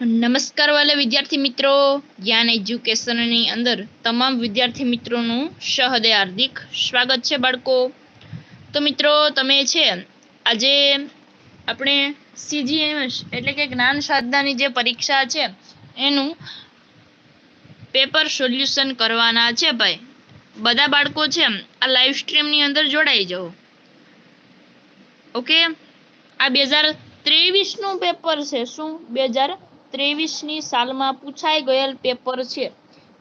નમસ્કાર વાલા વિદ્યાર્થી મિત્રો. જ્ઞાન એજ્યુકેશનની અંદર તમામ વિદ્યાર્થી મિત્રોનું સહદે હાર્દિક સ્વાગત છે બાળકો. તો મિત્રો, તમે છે, આજે આપણે સીજીએમએસ એટલે કે જ્ઞાન સાધનાની જે પરીક્ષા છે, એનું પેપર સોલ્યુશન કરવાના છે ભાઈ. બધા બાળકો છે, આ લાઈવ સ્ટ્રીમની અંદર જોડાઈ જાઓ. ઓકે? આ બે હજાર ત્રેવીસનું પેપર છે, શું? બે હજાર ત્રેવીસની સાલમાં પૂછાઈ ગયેલ પેપર છે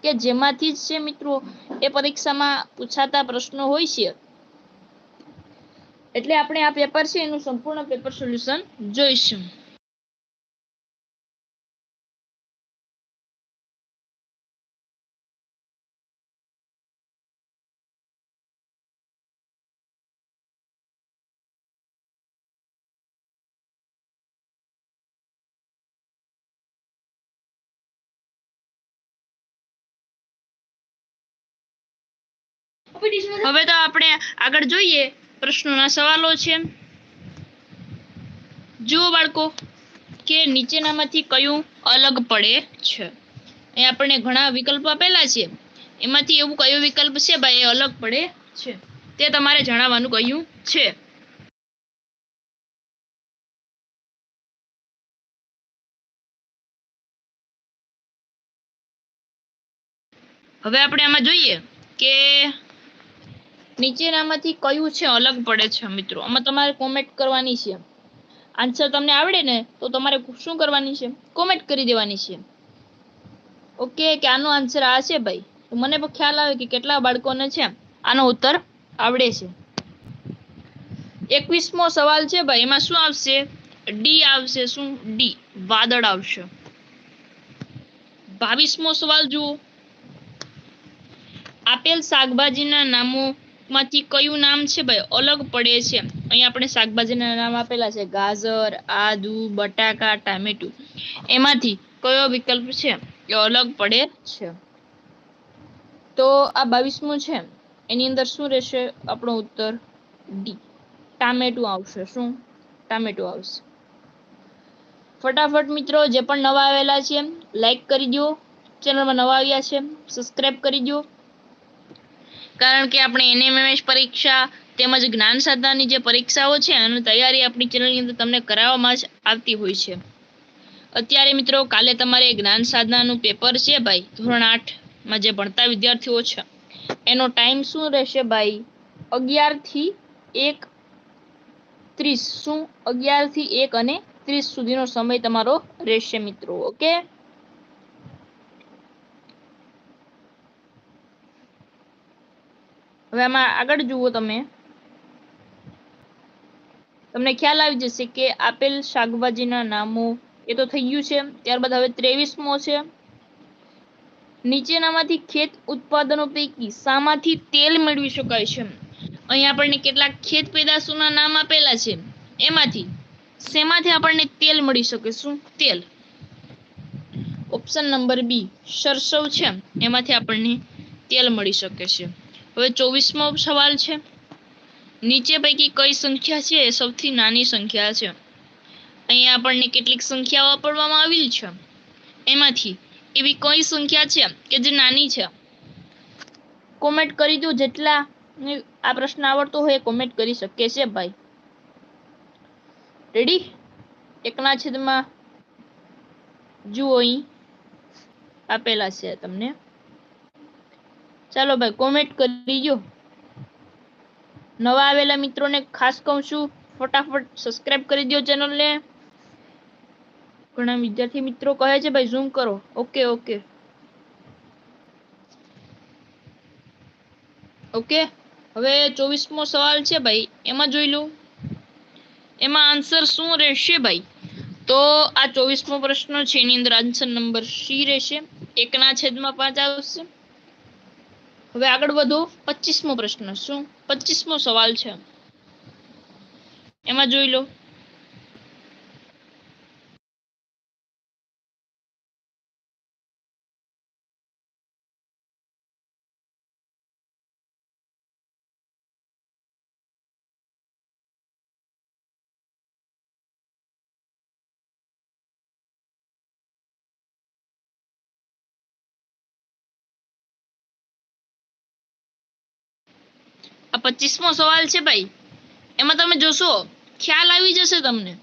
કે જેમાંથી જ છે મિત્રો એ પરીક્ષામાં પૂછાતા પ્રશ્નો હોય છે. એટલે આપણે આ પેપર છે એનું સંપૂર્ણ પેપર સોલ્યુશન જોઈશું. હવે તો આપણે આગળ જોઈએ. પ્રશ્નોના સવાલો છે. જુઓ બાળકો, કે નીચેનામાંથી કયું અલગ પડે છે? એ આપણને ઘણા વિકલ્પો આપેલા છે. એમાંથી એવું કયો વિકલ્પ છે ભાઈ, એ અલગ પડે છે. તે તમારે જણાવવાનું કહ્યું છે. હવે આપણે આમાં જોઈએ કે નીચેનામાંથી કયું છે અલગ પડે છે મિત્રો? આમાં તમારે કોમેન્ટ કરવાની છે. આન્સર તમને આવડે ને, તો તમારે શું કરવાની છે? કોમેન્ટ કરી દેવાની છે. ઓકે કે આનો આન્સર આ છે ભાઈ? મને પણ ખ્યાલ આવે કે કેટલા બાળકોને છે આનો ઉત્તર આવડે છે. એકવીસમો સવાલ છે ભાઈ, એમાં શું આવશે? ડી આવશે, શું? ડી વાદળ આવશે. બાવીસમો સવાલ જુઓ. આપેલ શાકભાજીના નામોમાંથી કયું નામ છે ભાઈ? અલગ પડે છે. અહીં આપણે શાકભાજીના નામ આપેલા છે. ગાજર, આદુ, બટાકા, ટામેટું. એમાંથી કયો વિકલ્પ છે? એ અલગ પડે છે. તો આ બાવીસમું છે. એની અંદર શું રહેશે? આપણો ઉત્તર ડી ટામેટું આવશે. શું? ટામેટું આવશે. ફટાફટ મિત્રો, જે પણ નવા આવેલા છે લાઈક કરી દો ચેનલમાં નવા આવ્યા છે સબસ્ક્રાઈબ કરી દો કારણ કે આપણે એનએમએમએસ પરીક્ષા તેમજ જ્ઞાન સાધનાની જે પરીક્ષાઓ છે એની તૈયારી આપણી ચેનલની અંદર તમને કરાવવામાં જ આવતી હોય છે. અત્યારે મિત્રો કાલે તમારે જ્ઞાન સાધનાનું પેપર છે ભાઈ, ધોરણ આઠમાં જે ભણતા વિદ્યાર્થીઓ છે. એનો ટાઈમ શું રહેશે ભાઈ? અગિયારથી એક ત્રીસ. શું? અગિયારથી એક અને ત્રીસ સુધીનો સમય તમારો રહેશે મિત્રો, ઓકે? હવે આમાં આગળ જુઓ તમે. તમને ખ્યાલ આવી જશે કે આપેલ શાકભાજીના નામો એ તો થઈ ગયું છે. ત્યારબાદ હવે ત્રેવીસમો છે. નીચેનામાંથી ખેત ઉત્પાદનો પૈકી શામાંથી તેલ મેળવી શકાય છે. અહીં આપણને કેટલાક ખેત પેદાશોના નામ આપેલા છે. એમાંથી શેમાંથી આપણને તેલ મળી શકે? શું? તેલ. ઓપ્શન નંબર બી, સરસવ છે. એમાંથી આપણને તેલ મળી શકે છે. હવે ચોવીસમો સવાલ છે. નીચે પૈકી કઈ સંખ્યા છે? એ સૌથી નાની સંખ્યા છે. અહીંયા આપણને કેટલીક સંખ્યાઓ આપવામાં આવેલી છે. એમાંથી એવી કઈ સંખ્યા છે કે જે નાની છે? કોમેન્ટ કરી દો. જેટલા આ પ્રશ્ન આવડતો હોય એ કોમેન્ટ કરી શકે છે ભાઈ. રેડી એકના છેદમાં જુઓ અહીં આપેલા છે તમને. ચાલો ભાઈ કોમેન્ટ કરી દો નવા આવેલા મિત્રોને ખાસ કહું છું, ફટાફટ સબસ્ક્રાઇબ કરી દો ચેનલને ઘણા વિદ્યાર્થી મિત્રો કહે છે, ભાઈ ઝૂમ કરો. ઓકે ઓકે ઓકે હવે ચોવીસમો સવાલ છે, ભાઈ. એમાં જોઈ લો એમાં આન્સર શું રહેશે, ભાઈ? તો આ ચોવીસમો પ્રશ્ન છે, એની અંદર આન્સર નંબર સી રહેશે. એકના છેદમાં પાંચ આવશે. હવે આગળ વધો. પચીસમો પ્રશ્ન શું? પચીસમો સવાલ છે. એમાં જોઈ લો. પચીસમો સવાલ છે ભાઈ. એમાં તમે જોશો, ખ્યાલ આવી જશે તમને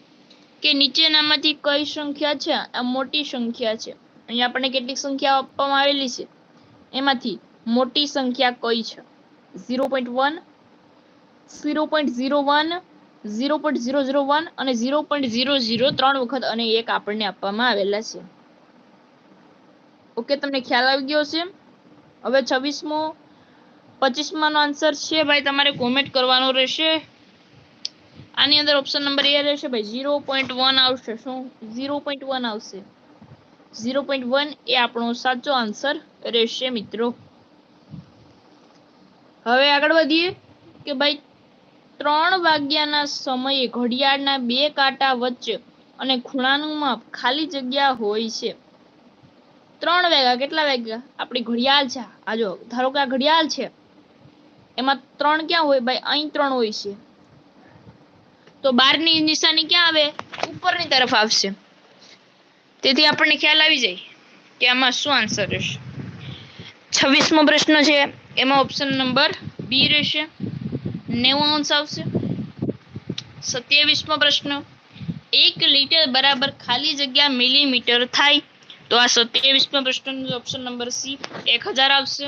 કે નીચેનામાંથી કઈ સંખ્યા છે આ મોટી સંખ્યા છે. અહીંયા આપણને કેટલીક સંખ્યાઓ આપવામાં આવેલી છે. એમાંથી મોટી સંખ્યા કઈ છે? Zero point one, zero point zero one, zero point zero zero one અને ઝીરો પોઈન્ટ ઝીરો ઝીરો ત્રણ વખત અને એક આપણને આપવામાં આવેલા છે. ઓકે, તમને ખ્યાલ આવી ગયો છે હવે છવ્વીસમો પચીસમાનો આન્સર છે. ભાઈ, તમારે કોમેન્ટ કરવાનો રહેશે. આની અંદર ઓપ્શન નંબર એ રહેશે. ભાઈ ઝીરો પોઈન્ટ વન આવશે. શું? ઝીરો પોઈન્ટ વન આવશે. ઝીરો પોઈન્ટ વન એ આપણો સાચો આન્સર રહેશે, મિત્રો. હવે આગળ વધીએ કે ભાઈ, ત્રણ વાગ્યાના સમયે ઘડિયાળના બે કાંટા વચ્ચે અને ખૂણાનું માપ ખાલી જગ્યા હોય છે. ત્રણ વાગ્યા, કેટલા વાગ્યા? આપણી ઘડિયાળ છે. આ જો, ધારો કે આ ઘડિયાળ છે. એમાં ત્રણ ક્યાં હોય ભાઈ? અહીં ત્રણ હોય છે. તો બારની નિશાની ક્યાં આવે? ઉપરની તરફ આવશે. તેથી આપણને ખ્યાલ આવી જાય કે આમાં શું આન્સર રહેશે. છવ્વીસમો પ્રશ્ન છે. એમાં ઓપ્શન નંબર બી રહેશે. નેવું અંશ આવશે. સત્યાવીસમો પ્રશ્ન. એક લીટર બરાબર ખાલી જગ્યા મિલીમીટર થાય તો આ સત્યાવીસમો પ્રશ્નનો ઓપ્શન નંબર સી એક હજાર આવશે.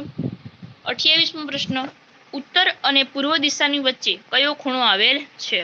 અઠ્યાવીસમો પ્રશ્ન. ઉત્તર અને પૂર્વ દિશાની વચ્ચે કયો ખૂણો આવેલ છે?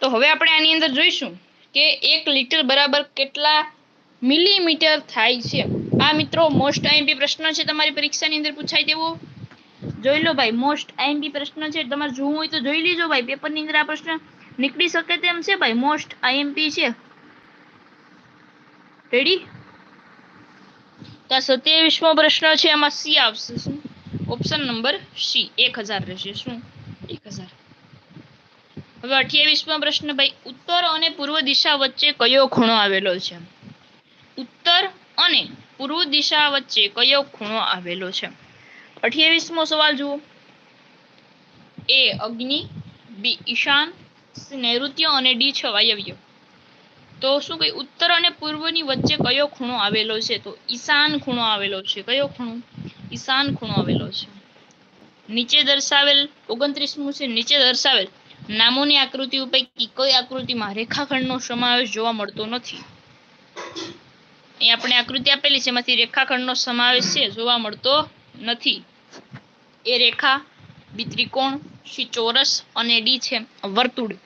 તો હવે આપણે આની અંદર જોઈશું કે એક લીટર બરાબર કેટલા મિલીમીટર થાય છે. આ મિત્રો મોસ્ટ આઈએમપી પ્રશ્ન છે તમારી પરીક્ષાની અંદર પૂછાય તેવો જોઈ લો ભાઈ મોસ્ટ આઈએમપી પ્રશ્ન છે. તમારે જોવું હોય તો જોઈ લેજો ભાઈ, પેપરની અંદર આ પ્રશ્ન નીકળી શકે તેમ છે ભાઈ. મોસ્ટ આઈએમપી છે. રેડી તો આ સત્યાવીસમો પ્રશ્ન છે એમાં સી આવશે. શું? ઓપ્શન નંબર સી એક હજાર રહેશે. શું? એક હજાર. હવે અઠ્યાવીસમો પ્રશ્ન ભાઈ, ઉત્તર અને પૂર્વ દિશા વચ્ચે કયો ખૂણો આવેલો છે? ઉત્તર અને પૂર્વ દિશા વચ્ચે કયો ખૂણો આવેલો છે? અઠ્યાવીસમો સવાલ જુઓ. એ અગ્નિ, બી ઈશાન નૈઋત્ય અને ડી છ વાયવ્ય. તો શું કહી ઉત્તર અને પૂર્વની વચ્ચે કયો ખૂણો આવેલો છે? તો ઈશાન ખૂણો આવેલો છે. કયો ખૂણો? ઈશાન ખૂણો આવેલો છે. નીચે દર્શાવેલ ઓગણત્રીસમું છે, નીચે દર્શાવેલ. નામોની આકૃતિઓ પૈકી કઈ આકૃતિમાં રેખાખંડનો સમાવેશ જોવા મળતો નથી. અહીં આપણે આકૃતિ આપેલી છે, એમાંથી રેખાખંડનો સમાવેશ છે, જોવા મળતો નથી. એ રેખા, બી ત્રિકોણ, સી ચોરસ અને ડી છે, વર્તુળ.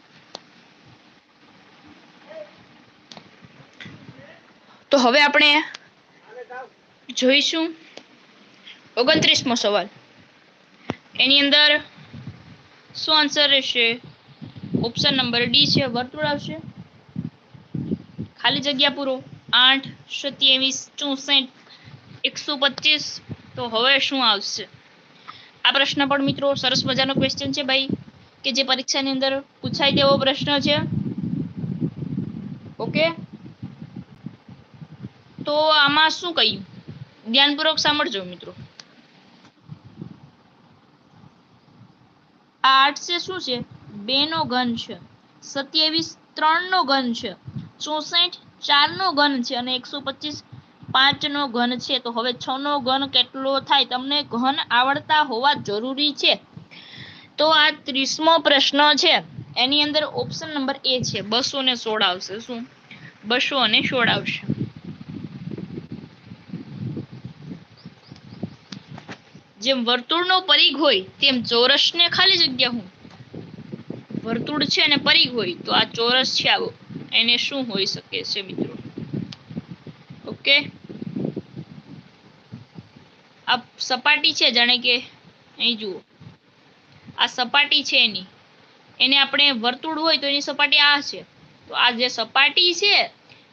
તો હવે આપણે જોઈશું ઓગણત્રીસમો સવાલ. એની અંદર શું આન્સર રહેશે? ઓપ્શન નંબર ડી છે, વર્તુળ આવશે. ખાલી જગ્યા પૂરો. આઠ, સત્યાવીસ, ચોસઠ, એકસો પચીસ. તો હવે શું આવશે? આ પ્રશ્ન પણ મિત્રો સરસ મજાનો ક્વેશ્ચન છે ભાઈ. કે જે પરીક્ષાની અંદર પૂછાય તેવો પ્રશ્ન છે. ઓકે તો આમાં શું કહ્યું? ધ્યાનપૂર્વક સાંભળજો મિત્રો. આ છે શું છે? બે નો ઘન છે. સત્યાવીસ ત્રણ નો ઘન છે. ચોસઠ ચાર નો ઘન છે અને એકસો પચીસ પાંચ નો ઘન છે. તો હવે છ નો ઘન કેટલો થાય? તમને ઘન આવડતા હોવા જરૂરી છે. તો આ ત્રીસમો પ્રશ્ન છે. એની અંદર ઓપ્શન નંબર એ છે. બસો ને સોળ આવશે શું? બસો અને સોળ આવશે જેમ વર્તુળનો પરિઘ હોય, તેમ ચોરસને ખાલી જગ્યા હું. વર્તુળ છે અને પરિઘ હોય, તો આ ચોરસ છે આવો. એને શું હોઈ શકે છે મિત્રો? ઓકે આ સપાટી છે, જાણે કે અહીં જુઓ. આ સપાટી છે એની. એને આપણે વર્તુળ હોય, તો એની સપાટી આ છે. તો આ જે સપાટી છે,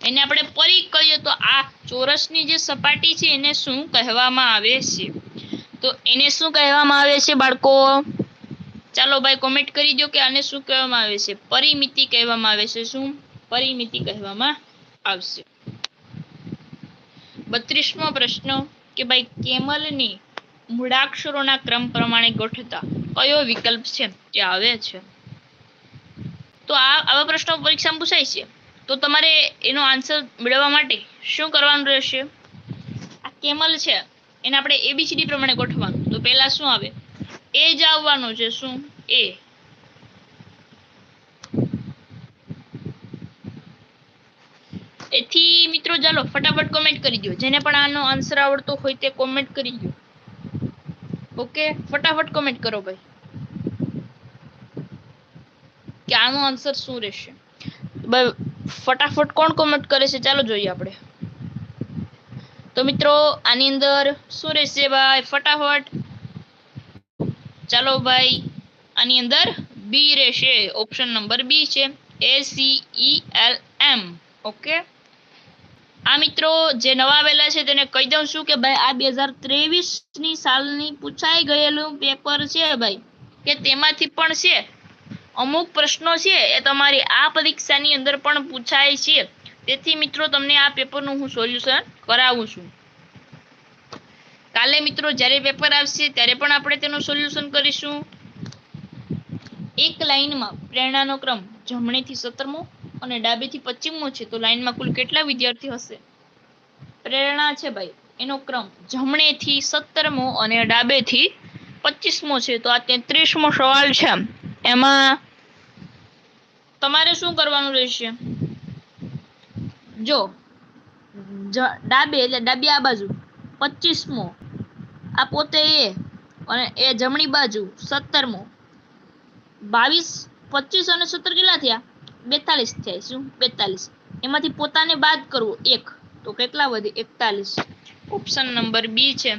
એને આપણે પરિઘ કહીએ, તો આ ચોરસની જે સપાટી છે, એને શું કહેવામાં આવે છે? તો એને શું કહેવામાં આવે છે, બાળકો? ચાલો ભાઈ કોમેન્ટ કરી દો કે આને શું કહેવામાં આવે છે. પરિમિતિ કહેવામાં આવે છે, શું? પરિમિતિ કહેવામાં આવશે. બત્રીસમો પ્રશ્ન કે ભાઈ, કેમલની મૂળાક્ષરોના ક્રમ પ્રમાણે ગોઠવતા કયો વિકલ્પ છે? તે આવે છે. તો આ, આવા પ્રશ્નો પરીક્ષામાં પૂછાય છે. તો તમારે એનો આન્સર મેળવવા માટે શું કરવાનું રહેશે? આ કેમલ છે એને આપણે એબીસીડી પ્રમાણે ગોઠવવાનું. તો પહેલા શું આવે? એ જ આવવાનું છે. શું? એ એથી મિત્રો ચાલો, ફટાફટ કોમેન્ટ કરી દો જેને પણ આનો આન્સર આવડતો હોય તે કોમેન્ટ કરી દો ઓકે ફટાફટ કોમેન્ટ કરો ભાઈ. કે આનો આન્સર શું રહેશે? ફટાફટ કોણ કોમેન્ટ કરે છે? ચાલો જોઈએ આપણે. તો મિત્રો, આની અંદર શું રહેશે ભાઈ ફટાફટ. ચાલો ભાઈ, આની અંદર બી રહેશે. ઓપ્શન નંબર બી છે. A C E L M okay આ મિત્રો, જે નવા આવેલા છે તેને કહી દઉં છું કે ભાઈ, આ બે હજાર ત્રેવીસની સાલની પૂછાઈ ગયેલું પેપર છે ભાઈ. કે તેમાંથી પણ છે. અમુક પ્રશ્નો છે એ તમારી આ પરીક્ષાની અંદર પણ પૂછાય છે. તેથી મિત્રો, તમને આ પેપરનું હું સોલ્યુશન કરાવું છું. કાલે મિત્રો, જ્યારે પેપર આવશે, ત્યારે પણ આપણે તેનું સોલ્યુશન કરીશું. એક લાઈનમાં પ્રેરણાનો ક્રમ જમણેથી સત્તરમો અને ડાબેથી પશ્ચિમમો છે. તો લાઈનમાં કુલ કેટલા વિદ્યાર્થી હશે? પ્રેરણા છે ભાઈ, એનો ક્રમ જમણેથી સત્તરમો અને ડાબેથી પચીસમો છે. તો આ તેત્રીસમો સવાલ છે. એમાં તમારે શું કરવાનું રહેશે? જો ડાબે એટલે ડાબી આ બાજુ, પચીસમો, આ પોતે એ અને એ જમણી બાજુ સત્તરમો. બાવીસ, પચીસ અને સત્તર કેટલા થયા? બેતાલીસ થયા શું? બેતાલીસ. એમાંથી પોતાને બાદ કરવો, એક. તો કેટલા વધે? એકતાલીસ. ઓપ્શન નંબર બી છે,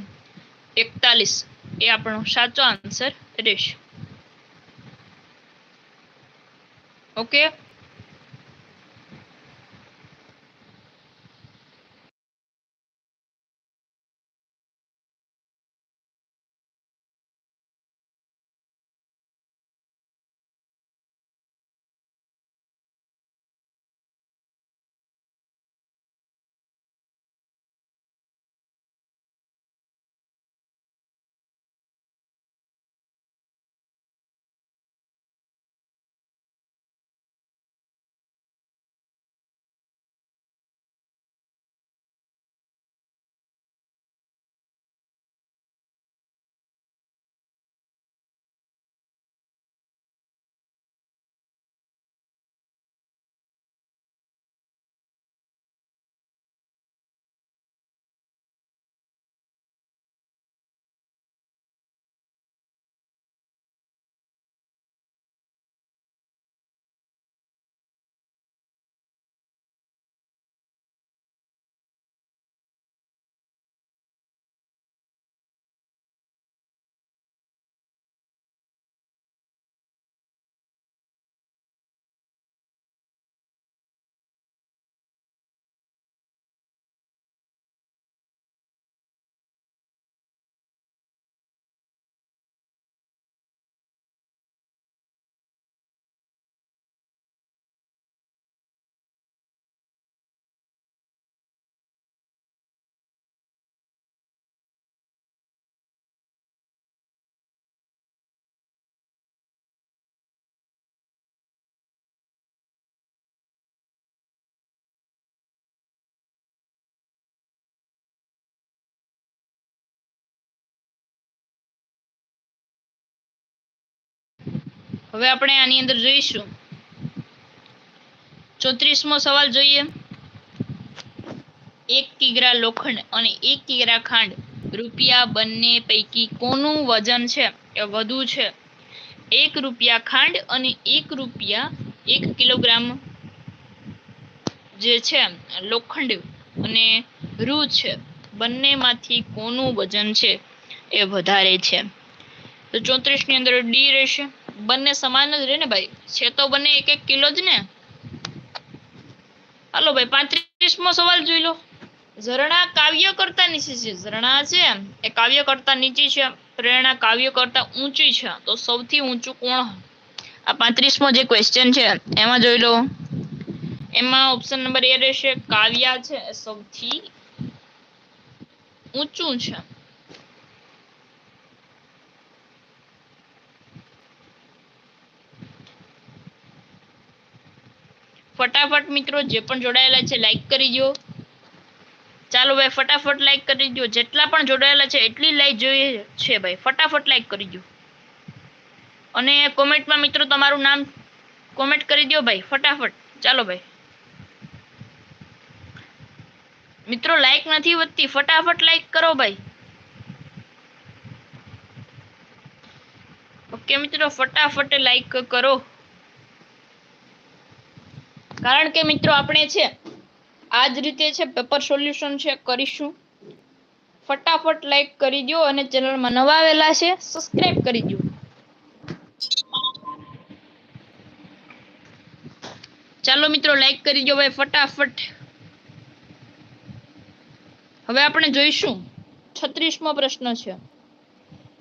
એકતાલીસ. એ આપણો સાચો આન્સર રહેશે. ઓકે હવે આપણે આની અંદર જોઈશું. ચોત્રીસમો સવાલ જોઈએ. એક કિગ્રા લોખંડ અને એક કિગ્રા ખાંડ રૂપિયા બંને પૈકી કોનું વજન છે? એ વધુ છે. એક રૂપિયા ખાંડ અને એક રૂપિયા એક કિલોગ્રામ જે છે, લોખંડ અને રૂ છે, બંનેમાંથી કોનું વજન છે એ વધારે છે. તો ચોત્રીસની અંદર ડી રહેશે. બંને સમાન જ રહે ને ભાઈ? છે તો બંને એક એક કિલો જ ને? હાલો ભાઈ, પાંત્રીસમો સવાલ જોઈ લો. ઝરણા કાવ્ય કરતા નીચી છે? ઝરણા છે એ કાવ્ય કરતા નીચી છે, પ્રેરણા કાવ્ય કરતા ઊંચી છે. તો સૌથી ઊંચું કોણ? આ પાંત્રીસમો જે ક્વેશ્ચન છે, એમાં જોઈ લો. એમાં ઓપ્શન નંબર એ રહેશે, કાવ્યા છે. સૌથી ઊંચું છે. ફટાફટ મિત્રો, જે પણ જોડાયેલા છે લાઈક કરી દો ચાલો ભાઈ, ફટાફટ લાઈક કરી દો જેટલા પણ જોડાયેલા છે, એટલી લાઈક જોઈએ છે ભાઈ. ફટાફટ લાઈક કરી દો અને કોમેન્ટમાં મિત્રો, તમારું નામ કોમેન્ટ કરી દો ભાઈ. ફટાફટ. ચાલો ભાઈ. મિત્રો લાઈક નથી વધતી. ફટાફટ લાઈક કરો ભાઈ. ઓકે મિત્રો, ફટાફટ લાઈક કરો. કારણ કે મિત્રો આપણે છે આ જ રીતે છે પેપર સોલ્યુશન છે, કરીશું. ફટાફટ લાઈક કરી દો અને ચેનલમાં નવા આવેલા છે સબસ્ક્રાઇબ કરી દો. ચાલો મિત્રો લાઈક કરી દો ભાઈ, ફટાફટ. હવે આપણે જોઈશું. છત્રીસમો પ્રશ્ન છે,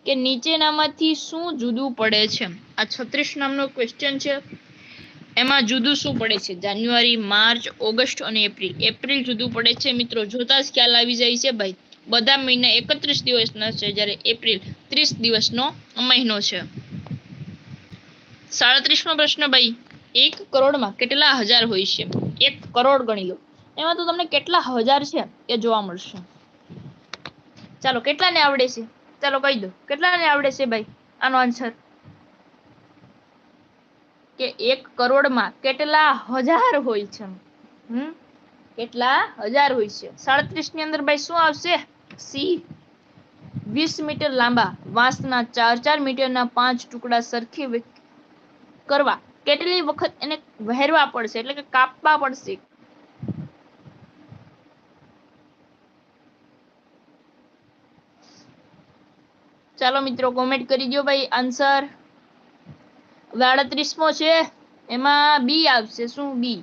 કે નીચેનામાંથી શું જુદું પડે છે? આ છત્રીસ નામનો ક્વેશ્ચન છે. એમાં જુદું શું પડે છે? જાન્યુઆરી, માર્ચ, ઓગસ્ટ અને એપ્રિલ. એપ્રિલ જુદું પડે છે. મિત્રો, જોતા જ ખ્યાલ આવી જાય છે ભાઈ. બધા મહિના એકત્રીસ દિવસના છે જ્યારે એપ્રિલ ત્રીસ દિવસનો મહિનો છે. સાડત્રીસમો પ્રશ્ન ભાઈ. એક કરોડમાં કેટલા હજાર હોય છે? એક કરોડ ગણી લો. એમાં તો તમને કેટલા હજાર છે એ જોવા મળશે. ચાલો, કેટલાને આવડે છે? ચાલો કહી દો. કેટલાને આવડે છે ભાઈ? આનો આન્સર કે એક કરોડમાં કેટલા હજાર હોય છે? કેટલા હજાર હોય છે? સાડત્રીસની અંદર ભાઈ શું આવશે? સી. વીસ મીટર લાંબા, વાંસના ચાર ચાર મીટરના પાંચ ટુકડા સરખી કરવા. કેટલી વખત એને વહેરવા પડશે? એટલે કે કાપવા પડશે. ચાલો મિત્રો કોમેન્ટ કરી દો ભાઈ આન્સર આડત્રીસમો છે. એમાં બી આવશે. શું બી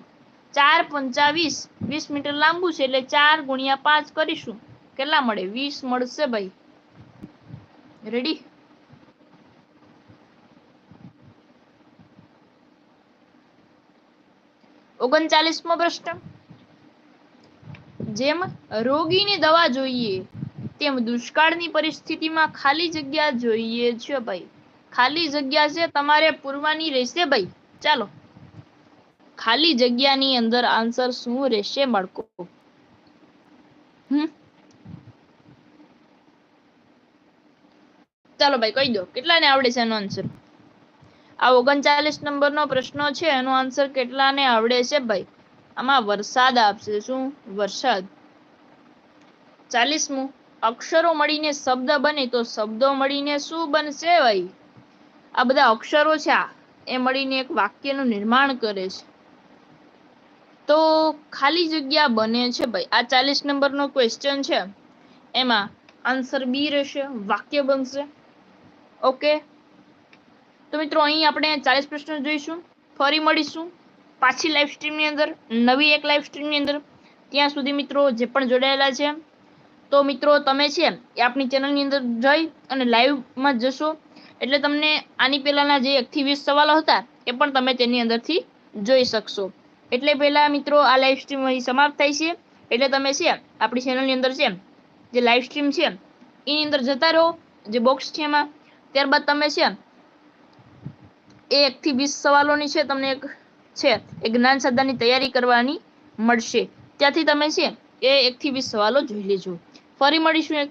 ચાર પંચાવીસ વીસ. મીટર લાંબુ છે એટલે ચાર ગુણ્યા પાંચ કરીશું. કેટલા મળે? વીસ મળશે ભાઈ. રેડી ઓગણચાલીસમો પ્રશ્ન. જેમ રોગીની દવા જોઈએ, તેમ દુષ્કાળની પરિસ્થિતિમાં ખાલી જગ્યા જોઈએ છે ભાઈ. ખાલી જગ્યા છે, તમારે પૂરવાની રહેશે ભાઈ. ચાલો. ખાલી જગ્યાની અંદર આન્સર શું રહેશે બાળકો હમ? ચાલો ભાઈ, કહી દો. કેટલાને આવડે છે એનો આન્સર આ ઓગણચાલીસ નંબરનો પ્રશ્ન છે, એનો આન્સર કેટલાને આવડે છે ભાઈ? આમાં વરસાદ આપશે. શું? વરસાદ. ચાલીસમું. અક્ષરો મળીને શબ્દ બને તો શબ્દો મળીને શું બનશે ભાઈ? આ બધા અક્ષરો છે આ. એ મળીને એક વાક્યનું નિર્માણ કરે છે. તો ખાલી જગ્યા બને છે ભાઈ. આ ચાલીસ નંબરનો ક્વેશ્ચન છે. એમાં આન્સર બી રહેશે, વાક્ય બનશે. ઓકે તો મિત્રો, અહીં આપણે ચાલીસ પ્રશ્નો જોઈશું. ફરી મળીશું પાછી લાઈવ સ્ટ્રીમની અંદર, નવી એક લાઈવ સ્ટ્રીમની અંદર. ત્યાં સુધી મિત્રો, જે પણ જોડાયેલા છે. તો મિત્રો, તમે છે એ આપણી ચેનલની અંદર જઈ અને લાઈવમાં જશો. એટલે તમને આની પહેલાંના જે એકથી વીસ સવાલો હતા, એ પણ તમે તેની અંદરથી જોઈ શકશો. એટલે પહેલાં મિત્રો, આ લાઈવ સ્ટ્રીમ અહીં સમાપ્ત થાય છે. એટલે તમે છે, આપણી ચેનલની અંદર છે, જે લાઈવ સ્ટ્રીમ છે, એની અંદર જતા રહો, જે બોક્સ છે એમાં. ત્યારબાદ તમે છે, એ એકથી વીસ સવાલોની છે, તમને એક છે, એ જ્ઞાન સાધનાની તૈયારી કરવાની મળશે. ત્યાંથી તમે છે, એ એકથી વીસ સવાલો જોઈ લેજો. ફરી મળીશું એક